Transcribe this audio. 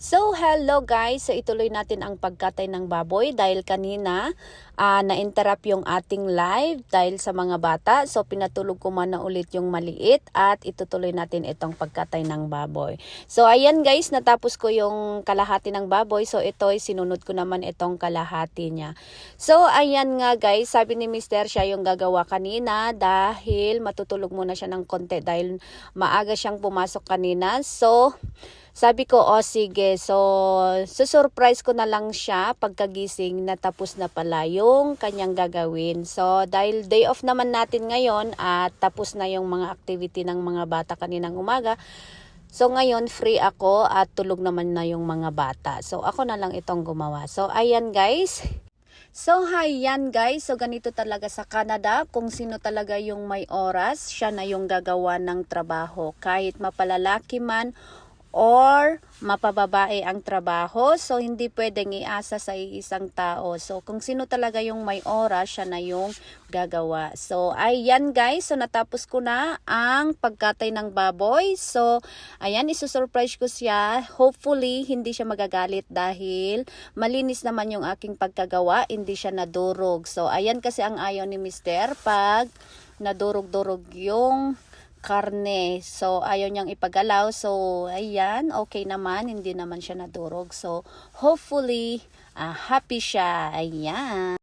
So, hello guys. So, ituloy natin ang pagkatay ng baboy dahil kanina ah, na-interrupt yung ating live dahil sa mga bata. So, pinatulog ko muna ulit yung maliit at itutuloy natin itong pagkatay ng baboy. So, ayan guys, natapos ko yung kalahati ng baboy. So, ito ay sinunod ko naman itong kalahati niya. So, ayan nga guys, sabi ni Mr. siya yung gagawa kanina dahil matutulog muna siya ng konti dahil maaga siyang pumasok kanina. So, sabi ko, oh sige, so susurprise ko na lang siya pagkagising na tapos na pala yung kanyang gagawin. So dahil day off naman natin ngayon at tapos na yung mga activity ng mga bata kaninang umaga, So ngayon free ako at tulog naman na yung mga bata. So ako na lang itong gumawa. So ayan guys. So hi yan guys. So ganito talaga sa Canada. Kung sino talaga yung may oras, siya na yung gagawa ng trabaho. Kahit mapalalaki man or mapababae ang trabaho. So, hindi pwedeng iasa sa isang tao. So, kung sino talaga yung may oras, siya na yung gagawa. So, ayan guys. So, natapos ko na ang pagkatay ng baboy. So, ayan, isusurprise ko siya. Hopefully, hindi siya magagalit dahil malinis naman yung aking pagkagawa. Hindi siya nadurog. So, ayan kasi ang ayaw ni Mister pag nadurog-durog yung karne. So, ayaw niyang ipagalaw. So, ayan, okay naman. Hindi naman siya nadurog. So, hopefully, ah, happy siya. Ayan.